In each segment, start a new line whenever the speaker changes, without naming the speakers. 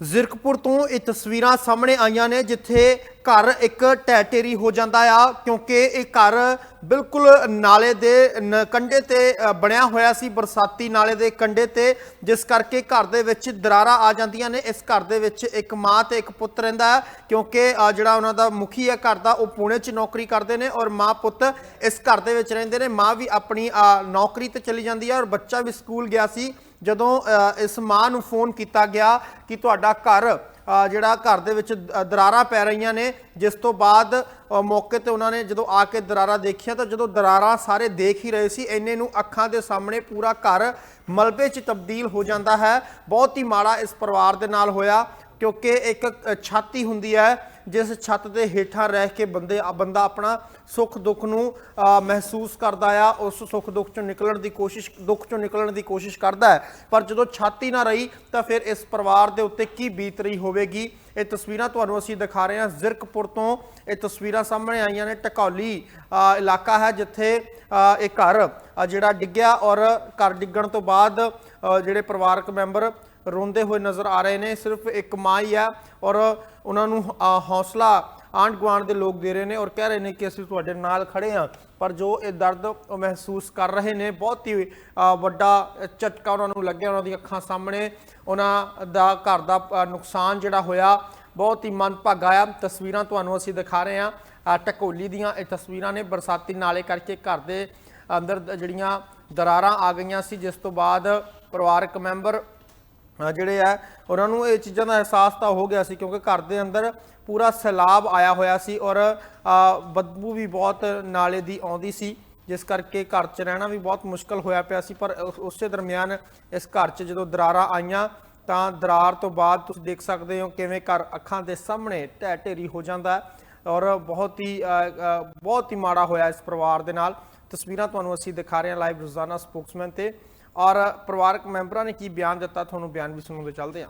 ਜ਼ਿਰਕਪੁਰ ਤੋਂ ਇਹ ਤਸਵੀਰਾਂ ਸਾਹਮਣੇ ਆਈਆਂ ਨੇ ਜਿੱਥੇ ਘਰ ਇੱਕ ਟੈਟੇਰੀ ਹੋ ਜਾਂਦਾ ਆ, ਕਿਉਂਕਿ ਇਹ ਘਰ ਬਿਲਕੁਲ ਨਾਲੇ ਦੇ ਨ- ਕੰਢੇ ਤੇ ਬਣਿਆ ਹੋਇਆ ਸੀ, ਬਰਸਾਤੀ ਨਾਲੇ ਦੇ ਕੰਢੇ ਤੇ, ਜਿਸ ਕਰਕੇ ਘਰ ਦੇ ਵਿੱਚ ਦਰਾਰਾਂ ਆ ਜਾਂਦੀਆਂ ਨੇ। ਇਸ ਘਰ ਦੇ ਵਿੱਚ ਇੱਕ ਮਾਂ ਤੇ ਇੱਕ ਪੁੱਤ ਰਹਿੰਦਾ ਹੈ ਕਿਉਂਕਿ ਜਿਹੜਾ ਉਹਨਾਂ ਦਾ ਮੁਖੀ ਹੈ ਘਰ ਦਾ, ਉਹ ਪੁਣੇ 'ਚ ਨੌਕਰੀ ਕਰਦੇ ਨੇ ਔਰ ਮਾਂ ਪੁੱਤ ਇਸ ਘਰ ਦੇ ਵਿੱਚ ਰਹਿੰਦੇ ਨੇ। ਮਾਂ ਵੀ ਆਪਣੀ ਨੌਕਰੀ ਤੇ ਚਲੀ ਜਾਂਦੀ ਹੈ ਔਰ ਬੱਚਾ ਵੀ ਸਕੂਲ ਗਿਆ ਸੀ। ਜਦੋਂ ਇਸ ਮਾਂ ਨੂੰ ਫੋਨ ਕੀਤਾ ਗਿਆ ਕਿ ਤੁਹਾਡਾ ਘਰ ਜਿਹੜਾ ਘਰ ਦੇ ਵਿੱਚ ਦ- ਦਰਾਰਾਂ ਪੈ ਰਹੀਆਂ ਨੇ, ਜਿਸ ਤੋਂ ਬਾਅਦ ਮੌਕੇ ਤੇ ਉਹਨਾਂ ਨੇ ਜਦੋਂ ਆ ਕੇ ਦਰਾਰਾਂ ਦੇਖੀਆਂ ਤਾਂ ਜਦੋਂ ਦਰਾਰਾਂ ਸਾਰੇ ਦੇਖ ਹੀ ਰਹੇ ਸੀ, ਇੰਨੇ ਨੂੰ ਅੱਖਾਂ ਦੇ ਸਾਹਮਣੇ ਪੂਰਾ ਘਰ ਮਲਬੇ 'ਚ ਤਬਦੀਲ ਹੋ ਜਾਂਦਾ ਹੈ। ਬਹੁਤ ਹੀ ਮਾੜਾ ਇਸ ਪਰਿਵਾਰ ਦੇ ਨਾਲ ਹੋਇਆ, ਕਿਉਂਕਿ ਇੱਕ ਛਾਤੀ ਹੁੰਦੀ ਹੈ ਜਿਸ ਛੱਤ ਦੇ ਹੇਠਾਂ ਰਹਿ ਕੇ ਬੰਦੇ ਬੰਦਾ ਆਪਣਾ ਸੁੱਖ ਦੁੱਖ ਨੂੰ ਮਹਿਸੂਸ ਕਰਦਾ ਆ, ਉਸ ਸੁੱਖ ਦੁੱਖ ਚੋਂ ਨਿਕਲਣ ਦੀ ਕੋਸ਼ਿਸ਼, ਦੁੱਖ ਚੋਂ ਨਿਕਲਣ ਦੀ ਕੋਸ਼ਿਸ਼ ਕਰਦਾ ਹੈ। ਪਰ ਜਦੋਂ ਛੱਤ ਹੀ ਨਾ ਰਹੀ, ਤਾਂ ਫਿਰ ਇਸ ਪਰਿਵਾਰ ਦੇ ਉੱਤੇ ਕੀ ਬੀਤ ਰਹੀ ਹੋਵੇਗੀ? ਇਹ ਤਸਵੀਰਾਂ ਤੁਹਾਨੂੰ ਅਸੀਂ ਦਿਖਾ ਰਹੇ ਹਾਂ। ਜ਼ਿਰਕਪੁਰ ਤੋਂ ਇਹ ਤਸਵੀਰਾਂ ਸਾਹਮਣੇ ਆਈਆਂ ਨੇ। ਟਕੌਲੀ ਇਲਾਕਾ ਹੈ ਜਿੱਥੇ ਇਹ ਘਰ ਜਿਹੜਾ ਡਿੱਗਿਆ ਔਰ ਘਰ ਡਿੱਗਣ ਤੋਂ ਬਾਅਦ ਜਿਹੜੇ ਪਰਿਵਾਰਕ ਮੈਂਬਰ ਰੋਂਦੇ ਹੋਏ ਨਜ਼ਰ ਆ ਰਹੇ ਨੇ। ਸਿਰਫ ਇੱਕ ਮਾਂ ਹੀ ਹੈ ਔਰ ਉਹਨਾਂ ਨੂੰ ਅ, ਹੌਸਲਾ ਆਂਢ ਗੁਆਂਢ ਦੇ ਲੋਕ ਦੇ ਰਹੇ ਨੇ ਔਰ ਕਹਿ ਰਹੇ ਨੇ ਕਿ ਅਸੀਂ ਤੁਹਾਡੇ ਨਾਲ ਖੜੇ ਹਾਂ। ਪਰ ਜੋ ਇਹ ਦਰਦ ਮਹਿਸੂਸ ਕਰ ਰਹੇ ਨੇ ਬਹੁਤ ਹੀ ਵੱਡਾ ਝਟਕਾ ਉਹਨਾਂ ਨੂੰ ਲੱਗਿਆ। ਉਹਨਾਂ ਦੀਆਂ ਅੱਖਾਂ ਸਾਹਮਣੇ ਉਹਨਾਂ ਦਾ ਘਰ ਦਾ ਨੁਕਸਾਨ ਜਿਹੜਾ ਹੋਇਆ ਬਹੁਤ ਹੀ ਮੰਦਭਾਗਾ ਆ। ਤਸਵੀਰਾਂ ਤੁਹਾਨੂੰ ਅਸੀਂ ਦਿਖਾ ਰਹੇ ਹਾਂ। ਅ, ਟਕੋਲੀ ਦੀਆਂ ਇਹ ਤਸਵੀਰਾਂ ਨੇ। ਬਰਸਾਤੀ ਨਾਲੇ ਕਰਕੇ ਘਰ ਦੇ ਅੰਦਰ ਜਿਹੜੀਆਂ ਦਰਾਰਾਂ ਆ ਗਈਆਂ ਸੀ ਜਿਸ ਤੋਂ ਬਾਅਦ ਪਰਿਵਾਰਕ ਮੈਂਬਰ ਜਿਹੜੇ ਆ, ਉਹਨਾਂ ਨੂੰ ਇਹ ਚੀਜ਼ਾਂ ਦਾ ਅਹਿਸਾਸ ਤਾਂ ਹੋ ਗਿਆ ਸੀ ਕਿਉਂਕਿ ਘਰ ਦੇ ਅੰਦਰ ਪੂਰਾ ਸੈਲਾਬ ਆਇਆ ਹੋਇਆ ਸੀ ਔਰ ਬਦਬੂ ਵੀ ਬਹੁਤ ਨਾਲੇ ਦੀ ਆਉਂਦੀ ਸੀ, ਜਿਸ ਕਰਕੇ ਘਰ 'ਚ ਰਹਿਣਾ ਵੀ ਬਹੁਤ ਮੁਸ਼ਕਲ ਹੋਇਆ ਪਿਆ ਸੀ, ਪਰ ਉਸੇ ਦਰਮਿਆਨ ਇਸ ਘਰ 'ਚ ਜਦੋਂ ਦਰਾਰਾਂ ਆਈਆਂ, ਤਾਂ ਦਰਾਰ ਤੋਂ ਬਾਅਦ ਤੁਸੀਂ ਦੇਖ ਸਕਦੇ ਹੋ ਕਿਵੇਂ ਘਰ ਅੱਖਾਂ ਦੇ ਸਾਹਮਣੇ ਢਹਿ ਢੇਰੀ ਹੋ ਜਾਂਦਾ ਔਰ ਬਹੁਤ ਹੀ ਬਹੁਤ ਹੀ ਮਾੜਾ ਹੋਇਆ ਇਸ ਪਰਿਵਾਰ ਦੇ ਨਾਲ। ਤਸਵੀਰਾਂ ਤੁਹਾਨੂੰ ਅਸੀਂ ਦਿਖਾ ਰਹੇ ਹਾਂ ਲਾਈਵ ਰੋਜ਼ਾਨਾ ਸਪੋਕਸਮੈਨ ਤੇ। ਔਰ ਪਰਿਵਾਰਕ ਮੈਂਬਰਾਂ ਨੇ ਕੀ ਬਿਆਨ ਦਿੱਤਾ ਤੁਹਾਨੂੰ ਬਿਆਨ ਵੀ ਸੁਣਾਉਂਦੇ ਚੱਲਦੇ ਹਾਂ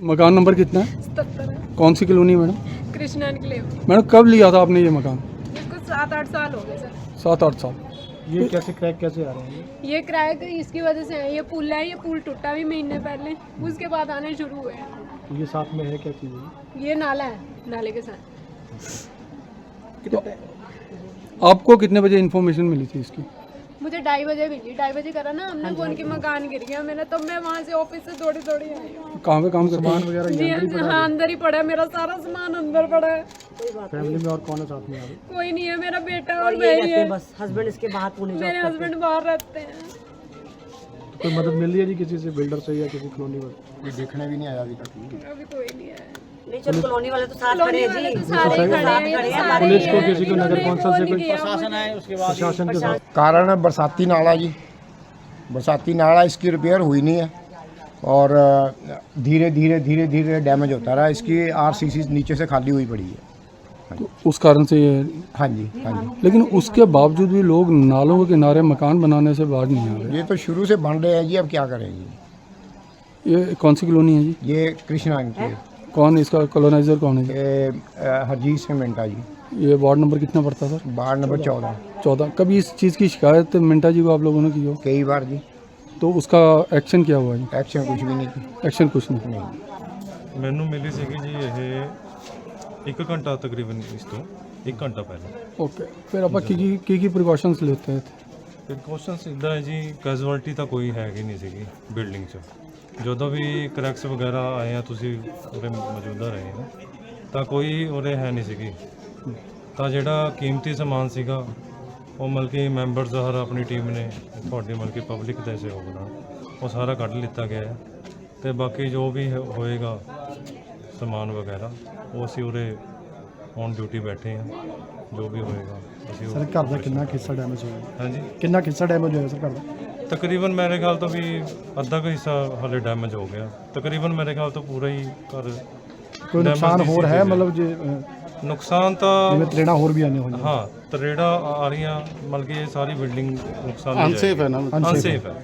मकान नंबर कितना है
सत्तर है
कौन सी कॉलोनी है मैडम
कृष्णा एनक्लेव
मैडम कब लिया था आपने ये मकान
इसको सात आठ साल हो गए सर
सात आठ साल
ये कैसे क्रैक कैसे आ रहे हैं
ये क्रैक इसकी वजह से है ये पुल है ये पुल टूटा भी महीने पहले उसके बाद आने शुरू हुए हैं
ये साथ में है क्या चीज़ है
ये नाला है नाले के साथ
आपको कितने बजे इन्फॉर्मेशन मिली थी इसकी
मुझे ढाई बजे मिली। ढाई बजे करा ना हमने फ़ोन की मकान गिर गया। मैंने तब मैं वहाँ से ऑफ़िस से दौड़ी दौड़ी आई।
कहाँ पे काम हैं?
वगैरह
जी हाँ। अंदर ही पड़ा है। मेरा सारा सामान अंदर पड़ा है।
फैमिली में और कौन है साथ में अभी
कोई नहीं है मेरा बेटा
और
और मैं ही। है
बस हस्बैंड इसके बाहर पुणे जॉब
मेरे हस्बैंड बाहर रहते हैं।
तो कोई मदद मिल रही है जी किसी से बिल्डर से या किसी कॉलोनी में देखने भी नहीं आया अभी तक।
अभी कोई नहीं है
नहीं चलो कॉलोनी वाले तो साथ खड़े हैं जी।
सारे खड़े हैं ये सारे
पुलिस को किसी को नगर कौंसिल से
फ़ोन
कोई
किया मुझे।
प्रशासन के साथ
कारण है बरसाती नाला जी। बरसाती नाला इसकी रिपेयर हुई नहीं है और धीरे धीरे धीरे धीरे डैमेज होता रहा। इसकी आरसीसी नीचे से खाली हुई पड़ी है।
तो उस कारण से ये
हाँ जी हाँ जी।
लेकिन उसके बावजूद भी लोग नालों के किनारे मकान बनाने से बाहर नहीं आ रहे।
ये तो शुरू से बन रहे हैं जी अब क्या करें जी?
ये कौन सी कॉलोनी है जी?
ये कृष्णा की
कौन इसका कॉलोनाइजर कौन है
ये अ, हरजीत सिंह मिंटा जी
ये वार्ड नंबर कितना पड़ता सर
वार्ड नंबर चौदह
चौदह कभी इस चीज़ की शिकायत मिंटा जी को आप लोगों ने की हो
कई बार जी
तो उसका एक्शन क्या हुआ जी
एक्शन कुछ भी नहीं की
एक्शन कुछ नहीं
नहीं
ਮੈਨੂੰ ਮਿਲੀ ਸੀਗੀ ਜੀ ਇਹ 1 ਘੰਟਾ ਤਕਰੀਬਨ ਇਸ ਤੋਂ 1 ਘੰਟਾ ਪਹਿਲਾਂ
ओके फिर आप की की की प्रिकॉशंस लेते थे
ਤੇ ਕੁਐਸਚਨਸ ਇਦਾਂ ਹੈ ਜੀ ਕੈਜੁਅਲਟੀ ਤਾਂ ਕੋਈ ਹੈਗੀ ਨਹੀਂ ਸੀਗੀ ਬਿਲਡਿੰਗ 'ਚ ਜਦੋਂ ਵੀ ਕਰੈਕਸ ਵਗੈਰਾ ਆਏ ਆ ਤੁਸੀਂ ਉਰੇ ਮੌਜੂਦਾ ਰਹੇ ਹੋ ਤਾਂ ਕੋਈ ਉਰੇ ਹੈ ਨਹੀਂ ਸੀਗੀ। ਤਾਂ ਜਿਹੜਾ ਕੀਮਤੀ ਸਮਾਨ ਸੀਗਾ ਉਹ ਮਤਲਬ ਕਿ ਮੈਂਬਰਸ ਹਰ ਆਪਣੀ ਟੀਮ ਨੇ ਤੁਹਾਡੇ ਮਤਲਬ ਕਿ ਪਬਲਿਕ ਦੇ ਸਹਿਯੋਗ ਨਾਲ ਉਹ ਸਾਰਾ ਕੱਢ ਲਿੱਤਾ ਗਿਆ ਹੈ। ਤੇ ਬਾਕੀ ਜੋ ਵੀ ਹੋ- ਹੋਏਗਾ ਸਮਾਨ ਵਗੈਰਾ ਉਹ ਅਸੀਂ ਉਰੇ ਔਨ ਡਿਊਟੀ ਬੈਠੇ ਆ ਜੋ ਵੀ ਹੋਏਗਾ ਅਸੀਂ ਉਹ
ਸਰ ਘਰ ਦਾ ਕਿੰਨਾ ਕੁ ਹਿੱਸਾ ਡੈਮੇਜ ਹੋਇਆ?
ਹਾਂਜੀ।
ਕਿੰਨਾ ਕੁ ਹਿੱਸਾ ਡੈਮੇਜ ਹੋਇਆ ਸਰ ਘਰ ਦਾ?
ਤਕਰੀਬਨ ਮੇਰੇ ਖਿਆਲ ਤੋਂ ਵੀ ਅੱਧਾ ਕੁ ਹਿੱਸਾ ਹਲੇ ਡੈਮੇਜ ਹੋ ਗਿਆ। ਤਕਰੀਬਨ ਮੇਰੇ ਖਿਆਲ ਤੋਂ ਪੂਰਾ ਹੀ ਘਰ
ਕੋਈ
damage
ਨੁਕਸਾਨ ਹੋਰ ਹੈ। ਮਤਲਬ ਜੇ ਅ,
ਨੁਕਸਾਨ ਤਾਂ
ਜਿਵੇਂ ਤਰੇੜਾਂ ਹੋਰ ਵੀ ਆਨੇ ਹੋਈਆਂ।
ਹਾਂ ਤਰੇੜਾ ਆ ਰਹੀਆਂ ਮਤਲਬ ਕਿ ਇਹ ਸਾਰੀ ਬਿਲਡਿੰਗ ਨੁਕਸਾਨ ਅਨਸੇਫ ਹੈ। ਨਾ। ਅਨਸੇਫ ਹੈ।